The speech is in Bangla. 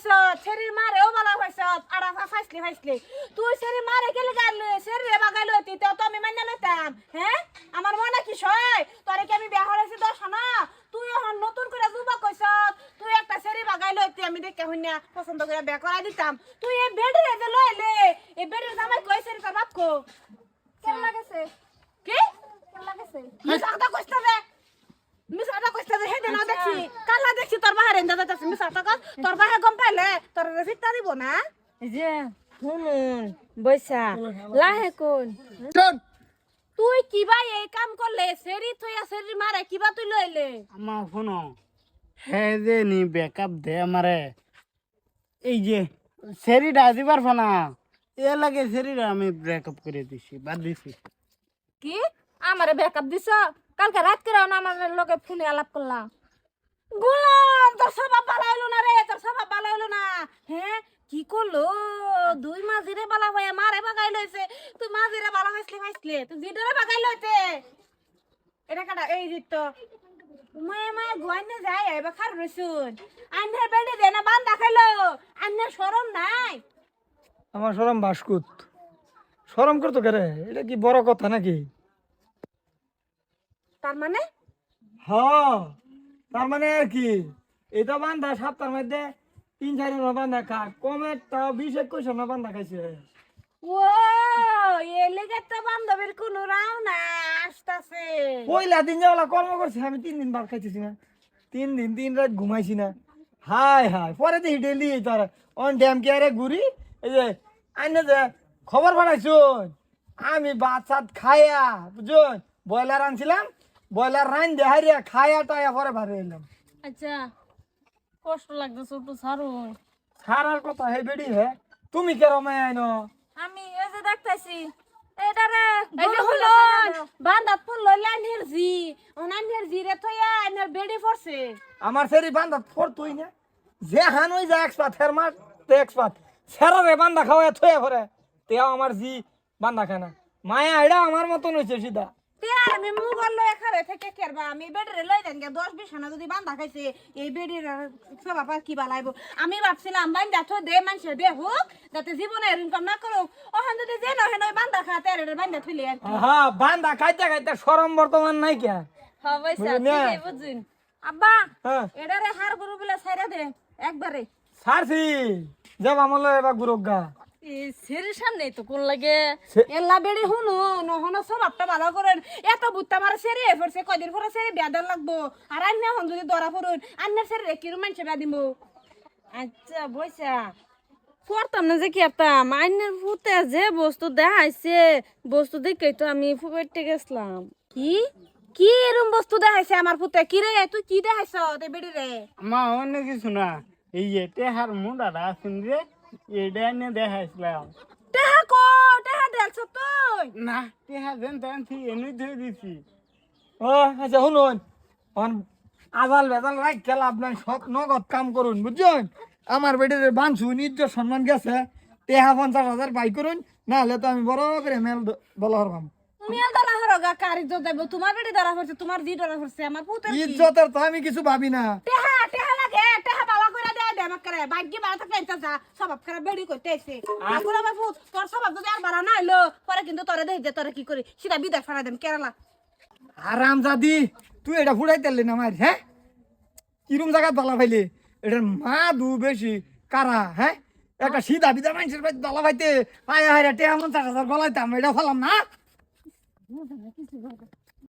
মারেও বালা হইছ আড়া ফাইসলি ফাইসলি। তুই শরীর মারে গেলে গাইল শরীরে বাগাইল হতি তো তো আমি লইতাম হ্যাঁ? আমার মনে কি সয়? তোরে কি আমি বিয়া হরেছি দশ না তুই এখন নতুন করে যুবক কইছ তুই একটা শরীর বাগাইল হতি আমি দেখে হইনা পছন্দ করে বিয়া করাই দিতাম। তুই এই বেডরে যে লইলে এই বেডরে জামাই কই শরীর তোর বাপ কো কেমন লাগেছে? কি? কেমন লাগেছে মিছা কথা কইছ রে হেদিন দেখছি কালা দেখছি তোর কথা কস তোর বাহে গম পাইলে তোর ফিরতা দিব না? যে শুনুন বৈশা লাহে কোন তুই কিবা এই কাম করলে সেরি থইয়া সেরি মারে কিবা তুই লইলে আমার শুনো। হে যে নি ব্যাকআপ দে আমারে এই যে সেরিটা দিবার ফানা। এ লাগে সেরিটা আমি ব্রেকআপ করে দিছি বাদ দিছি। কি? আমারে ব্যাকআপ দিছ? কালকে রাত করে না আমার লগে ফোনে আলাপ করলাম গোলাম তোর স্বভাব ভালো হইল না রে তোর স্বভাব ভালো হইল না হ্যাঁ কি করল দুই মাঝিরে বালা হয়ে মারে বাগাই লইছে তুই মাঝিরে বালা হইছলে হইছলে জিডরে বাগাই লইতে এটা কাটা এই জিত মায়ে মায়ে গোয়াইনে যায় এবার খার রইছুন আন্নের বেড়ে দে না বান্দা খাইলো। আন্নের শরম নাই। আমার সরম বাসকুত। সরম করতো কে এটা কি বড় কথা নাকি? তার মানে? হ তার মানে আর কি? এটা বান্ধা সপ্তাহের মধ্যে তিন চারি বান্ধা খা কমে তাও বিশ একুশ বান্ধা খাইছে। ও এ লেগে তো বান্ধবীর কোনো রাও না আসতাছে। পয়লা দিন যাওয়ালা কর্ম করছে আমি তিন দিন ভাত খাইতেছি না। তিন দিন তিন রাত ঘুমাইছি না। হাই হাই পরে দেখি ডেলি তার অন ড্যাম কেয়ারে ঘুরি এই যে আইনে যে খবর পাঠাইছুন আমি ভাত সাত খাইয়া বুঝুন ব্রয়লার আনছিলাম ব্রয়লার রান দেহারিয়া খাইয়া টাইয়া পরে ভাবে এলাম। আচ্ছা কষ্ট লাগতেছে একটু ছাড়ুন। সারার কথা হে বেড়ি হে তুমি কে রমায় আইনো? আমি এই যে দেখতেছি এই যে হলন বান্দাত ফুল লইলে আন্নের জি অনান্নের জি রে থইয়া আন্নের বেডি পড়ছে আমার সেরি বান্ধা ফোর তুই না? যে হান ওই যা এক্সপার্ট হের মার তে এক্সপার্ট বান্দা খাওয়া থয়ে ভরে তেও আমার জি বান্দা মায়া এটা আমার মতন হয়েছে সিধা। আমি মুগল লয়ে খারে থেকে কেরবা আমি বেডরে লই দেন গে 10 20 যদি বান্ধা খাইছে এই বেডির সব বাবা কি বালাইবো আমি ভাবছিলাম বান্ধা থো দে মানুষে দে হোক যাতে জীবনে ইনকাম না করুক। ওখান যদি যে নহে নয় বান্ধা খাতে বান্ধা থইলে কি। হ্যাঁ বান্ধা খাইতে খাইতে সরম বর্তমান নাই কে হ্যাঁ বৈশা ঠিকই বুঝুন। আব্বা হ্যাঁ। এটা রে হার গরু বলে ছাইরা দে একবারে। সারছি যাব আমল এবার গুরুগা। তো কোন লাগে? এল্লা বেড়ি হুনু নহন স্বভাবটা ভালো করেন। এত বুত্তা মারা সেরে পড়ছে কদিন পরে সেরে বিয়া লাগবো। আর আন্য হন যদি পড়ুন সেরে আচ্ছা না যে কি ফুতে যে বস্তু দেখাইছে বস্তু দেখেই তো আমি ফুপেটে গেছিলাম। কি? কি এরম বস্তু দেখাইছে আমার পুতে কি রে তুই কি দেখাইছ বেড়ি রে মা অন্য কিছু না। এই যে টেহার মুন্ডাটা আছেন রে? এটা এনে দেখাইছিলাম। টেহা কো টেহা দেখছ তুই? না টেহা দেন তেন ঠিক এনে ধরে দিছি। ও আচ্ছা শুনুন। অন আজাল বেজাল রাখ খেলা আপনার সব নগদ কাম করুন বুঝছেন? আমার বেটির বানছু নিজ সম্মান গেছে। তেহা পঞ্চাশ হাজার বাই করুন না হলে তো আমি বড় করে মেল বলা হরবাম মিয়াল দলা হরগা কারি তো দেব? তোমার বেড়ি ধরা পড়ছে তোমার জি ধরা পড়ছে আমার ইজ্জতের তো আমি কিছু ভাবি না। টেহা টেহা লাগে টেহা বাবা করে দেয় দে আমাকে করে ভাগ্য বাড়া এটা যা স্বভাব খারাপ বেড়ি করতে এসে এখন আমার পুত তোর স্বভাব যদি আর বাড়া না এলো পরে কিন্তু তোরে দেখে যে তোরে কি করি? সেটা বিদায় ফাড়া দেন কেরালা। আরাম জাদি তুই এটা ফুটাই তেললি না আমার হ্যাঁ? কিরম জায়গা বালা পাইলে? এটার মা দু বেশি কারা হ্যাঁ? একটা সিধা বিধা মানুষের বাড়ি বালা পাইতে পায়ে হারে টেহা পঞ্চাশ হাজার গলাইতাম এটা ফেলাম না?